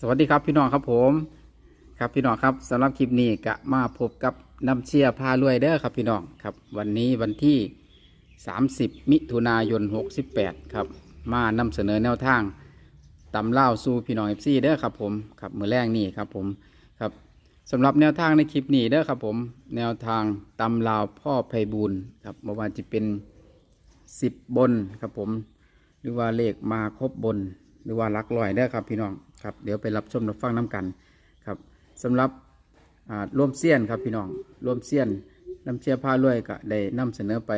สวัสดีครับพี่น้องครับผมครับพี่น้องครับสำหรับคลิปนี้กะมาพบกับน้ำเชียพารวยเด้อครับพี่น้องครับ วันนี้วันที่ 30 มิถุนายน 68 ครับ มานำเสนอแนวทางตำเล่าสู่พี่น้องเอฟซีเด้อครับผมครับมือแรกนี่ครับผมครับสำหรับแนวทางในคลิปนี้เด้อครับผม แนวทางตำลาวพ่อไพบูลครับเมื่อวานจะเป็น 10 บนครับผม หรือว่าเลขมาครบบน หรือว่าหลักร้อยได้อครับพี่น้อง ครับเดี๋ยวไปรับชมรับฟังน้กันครับสำหรับร่วมเสี้ยนครับพี่น้องร่วมเสี้ยนน้ำเชียผ้ารวยก็ได้นำเสนอไป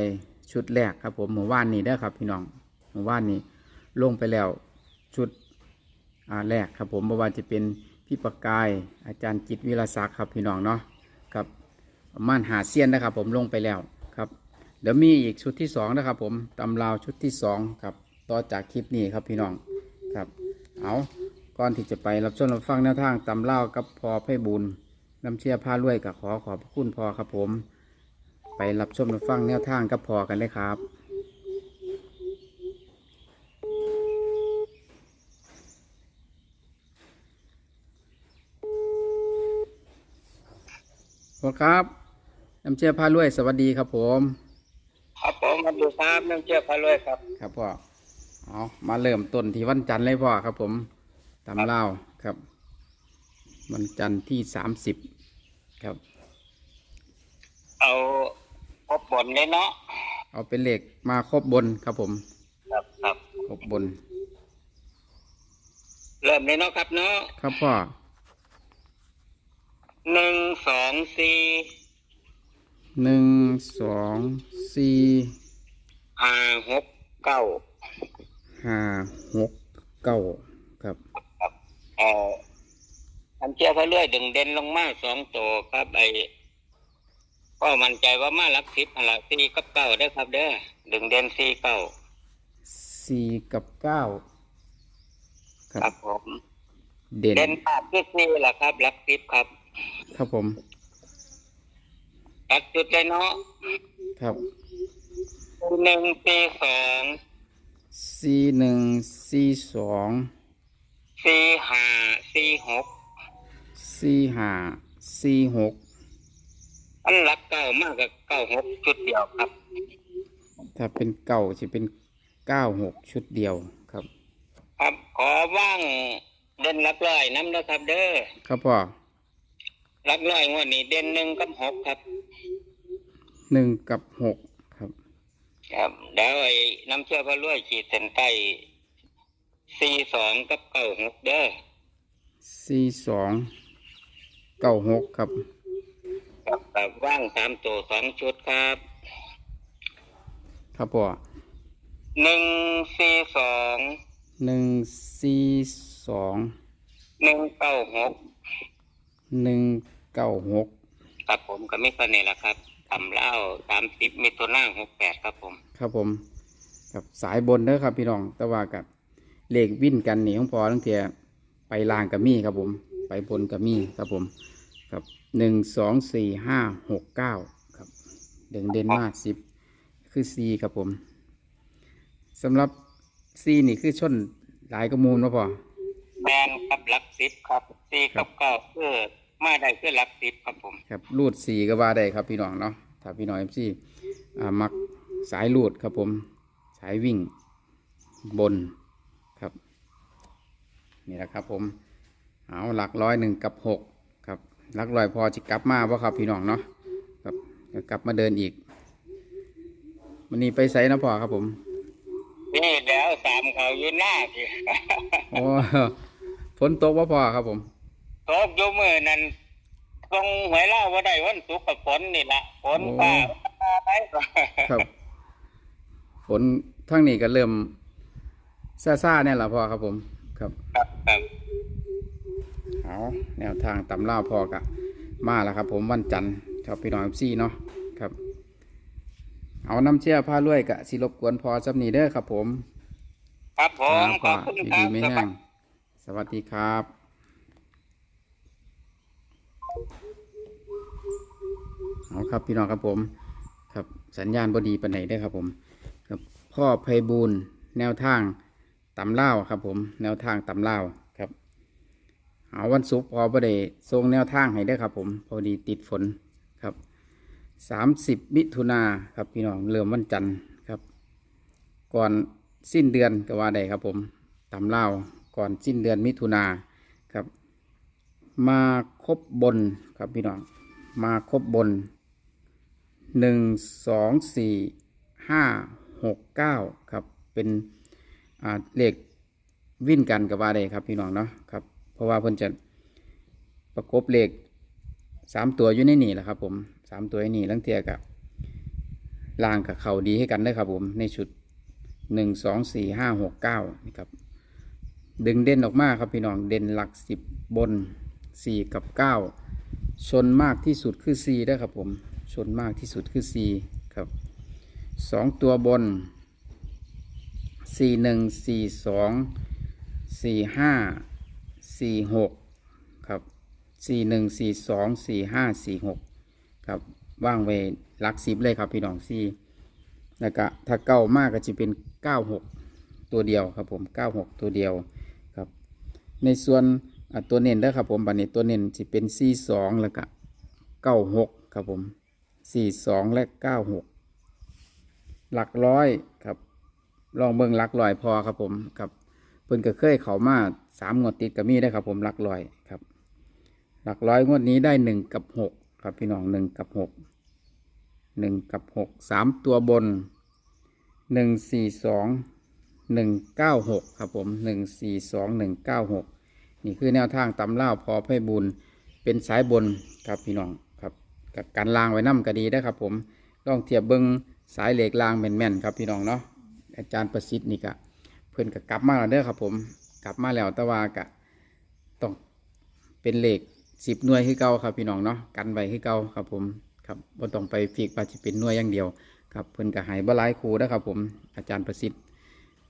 ชุดแรกครับผมเมื่อวานนี้ได้ครับพี่น้องเมื่อวานนี้ลงไปแล้วชุดแรกครับผมเมื่อวานจะเป็นพี่ประกายอาจารย์จิตวิรศักดิ์ครับพี่น้องเนาะครับประม่านหาเสี้ยนนะครับผมลงไปแล้วครับเดี๋ยวมีอีกชุดที่สองนะครับผมตำราวชุดที่สองครับต่อจากคลิปนี้ครับพี่น้องครับเอา ก่อนที่จะไปรับชมรับฟังแนวทางตำเล่าวกับพอไพบุญน้ำเชียผ้ารวยกับขอขอบพระคุณพอครับผม ไปรับชมรับฟังแนวทางกับพอกันเลยครับ พอครับ น้ำเชียผ้ารวยสวัสดีครับผม ครับผมมาดูครับน้ำเชื่อพะเลยครับ ครับพ่อเอามาเริ่มต้นที่วันจันทร์เลยพ่อครับผม ตำเล่าวครับ วันจันทร์ที่สามสิบครับ เอาพบบนเลยเนาะเอาเป็นเหล็กมาครบบนครับผม ครับครับครบบน เริ่มเลยเนาะครับเนาะครับพ่อหนึ่งสองสี่หนึ่งสองสี่ห้าหกเก้าห้าหกเก้าครับ เอ่อน้ำเชื่อพะเลยดึงเด่นลงมาสองตัวครับไอ้ก็มั่นใจว่ามาหลักสิบหลักสี่กับเก้าได้อครับ เด้อดึงเด่นสี่เก้าสี่กับเก้าคครัรับบผมเด่นเด่นภาพที่สี่แหละครับหลักสิบครับครับผมตัดจุดเลยเนาะครับหนึ่งสี่สองสี่หนึ่งสี่สอง สี่ห้าสี่หกสี่ห้าสี่หกอันรักเก้ามากกับเก้าหกชุดเดียวครับ ถ้าเป็นเก้าจะเป็นเก้าหกชุดเดียวครับ ครับขอว่างเด่นรักร้อยน้ำนะครับ เด้อครับพ่อรักร้อยงวดนี้เด่นหนึ่งกับหกครับหนึ่งกับหกครับ ครับเดี๋ยวไอ้น้ำเชื่อพระรวยขีดเส้นใต้ สี่สองกับเก้าหกเด้อสี่สองเก้าหกครับ ครับครับว่างสามตัวสองชุดครับครับพ่อหนึ่งสี่สองหนึ่งสี่สองหนึ่งเก้าหกหนึ่งเก้าหกครับผมก็ไม่คนนี้แหละครับทำเล่าสามสิบมิถุนาหกแปดครับผม ครับผมกับสายบนเด้อครับพี่น้องแต่ว่ากับ เลขวิ่นกันนี่ของพอตั้งแต่ไปล่างกับมี่ครับผม ไปบนกับมี่ครับผมครับหนึ่งสองสี่ห้าหกเก้าครับเด่นเด่นมากสิบคือซีครับผมสำหรับซีนี่คือชนหลายกระมูลมาพอแมนครับหลักสิบครับสี่กับเก้าเพื่อมาได้เพื่อหลักสิบครับผม ครับรูดสีก็ว่าได้ครับพี่น้องเนาะถ้าพี่น้องเอฟซีอ่ามักสายรูดครับผม สายวิ่งบนครับ นี่แหละครับ ผมเอาหลักร้อยหนึ่งกับหกครับหลักร้อยพอจะกลับมาป่ะครับพี่น้องเนาะครับจะกลับมาเดินอีกวันนี้ไปไซนะพอครับ ผมนี่แล้วสามเขาอยืนหน้าสิโอ้ฝนตกว่าพอครับ ผมตกอยู่มือนั้นตรงหวยเล่าว่าได้วันศุกร์กับฝนนี่ละฝนฟ้าไปครับฝนทั้งนี้ก็เริ่มซ่าๆเนี่ยแหละพอครับผม ครับครับครับเอาแนวทางตำล่าพอกะมาแล้วครับ ผมวันจันทร์ครับพี่น้องซี่เนาะครับ เอาน้ำเชื่อผ้ารวยกะสิรบกวนพอสับนีเด้อครับ ผม ครับผมขคอรับบคุณดีครัดีบไม่สแห้วัสงดีสวัสดีครับเอาครับพี่น้องครับผมครับสัญญาณบดีปันไหนได้อครับผมครับพ่อไพบูลย์แนวทาง ตำเล่าครับ ผมแนวทางตำเล่าครับเอาวันศุกร์พอประเดทรงแนวทางให้ได้ครับ ผมพอดีติดฝนครับสามสิบมิถุนาครับพี่น้องเริ่มวันจันทร์ครับ ก่อนสิ้นเดือนก็ว่าได้ครับ ผมตำเล่าก่อนสิ้นเดือนมิถุนาครับ มาครบบนครับพี่น้องมาครบบนหนึ่งสองสี่ห้าหกเก้าครับเป็น เลขวิ่นกันกับว่าได้ครับพี่น้องเนาะครับเพราะว่าเพิ่นจะประกบเลขสามตัวอยู่ในนี่แหละครับ ผมสามตัวในนี่ลังเทียกับล่างกับเข่าดีให้กันได้ครับ ผมในชุดหนึ่งสองสี่ห้าหกเก้านี่ครับดึงเด่นออกมาครับพี่น้องเด่นหลักสิบบนสี่กับเก้าชนมากที่สุดคือสี่ได้ครับผมชนมากที่สุดคือสี่ครับสองตัวบน สี่หนึ่งสี่สองสี่ห้าสี่หกครับสี่หนึ่งสี่สองสี่ห้าสี่หกครับว่างไว้หลักสิบเลยครับพี่น้องสี่แล้วก็ถ้าเก้ามากก็จะเป็นเก้าหกตัวเดียวครับผมเก้าหกตัวเดียวครับ ในส่วนตัวเน้นเด้อครับผมบัดนี้ตัวเน้นจะเป็น4 2แล้วก็96ครับผม4 2และ96หลักร้อยครับ ลองเบิ่งลักร้อยพอครับผมครับเพิ่นก็เคยเขามาสามงวดติดก็มีได้ครับ ผมลักร้อยครับหลักร้อยงวดนี้ได้หนึ่งกับหกครับพี่น้องหนึ่งกับหกหนึ่งกับหกสามตัวบนหนึ่งสี่สองหนึ่งเก้าหกครับผมหนึ่งสี่สองหนึ่งเก้าหกนี่คือแนวทางตำเล่าพอให้บุญเป็นสายบนครับพี่น้องครับกับการลางไว้น้ำก็ดีได้ครับผมลองเทียบเบิ้งสายเหล็กลางแม่นๆครับพี่น้องเนาะ อาจารย์ประสิทธิ์นี่กะเพื่อนก็กลับมาแล้วเด้อครับผม กลับมาแล้วแต่ว่ากะต้องเป็นเหล็กสิบหน่วยคือเก่าครับพี่น้องเนาะกันไว้คือเก่าครับผมครับบ่ต้องไปฟีกว่าจะเป็นหน่วยอย่างเดียวครับเพื่อนก็หายบหลายครูนะครับผมอาจารย์ประสิทธิ์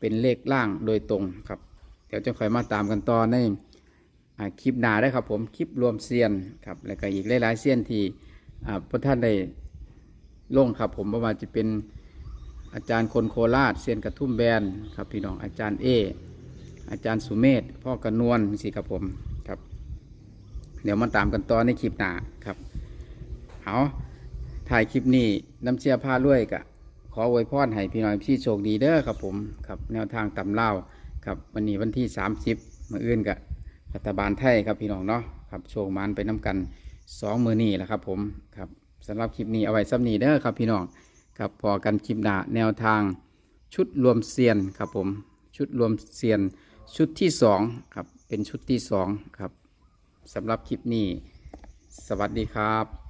เป็นเลขล่างโดยตรงครับ เดี๋ยวจะคอยมาตามกันต่อในอคลิปหน้าได้ครับผมคลิปรวมเซียนครับแล้วก็อีกหลายๆเซียนที่อ่าพระท่านได้ลงครับผมประมาณจะเป็น อาจารย์คนโคราชเซียนกระทุ่มแบนครับพี่น้องอาจารย์เอ อาจารย์สุเมธพ่อกระนวลสิครับผมครับ เดี๋ยวมาตามกันต่อในคลิปหน้าครับเอาถ่ายคลิปนี้น้ำเชียร์ผ้าล้วยกะขออวยพรให้พี่น้องพี่โชคดีเด้อครับผมครับแนวทางตำเล่าครับวันนี้วันที่ 30มาอื่นกับรัฐบาลไทยครับพี่น้องเนาะครับโชคมันไปน้กันสองมือนี่แหละครับผมครับสำหรับคลิปนี้เอาไว้ซ้ำนี้เด้อครับพี่น้อง ครับพอกันคลิปหน้าแนวทางชุดรวมเซียนครับผมชุดรวมเซียนชุดที่สองครับเป็นชุดที่สองครับสำหรับคลิปนี้ สวัสดีครับ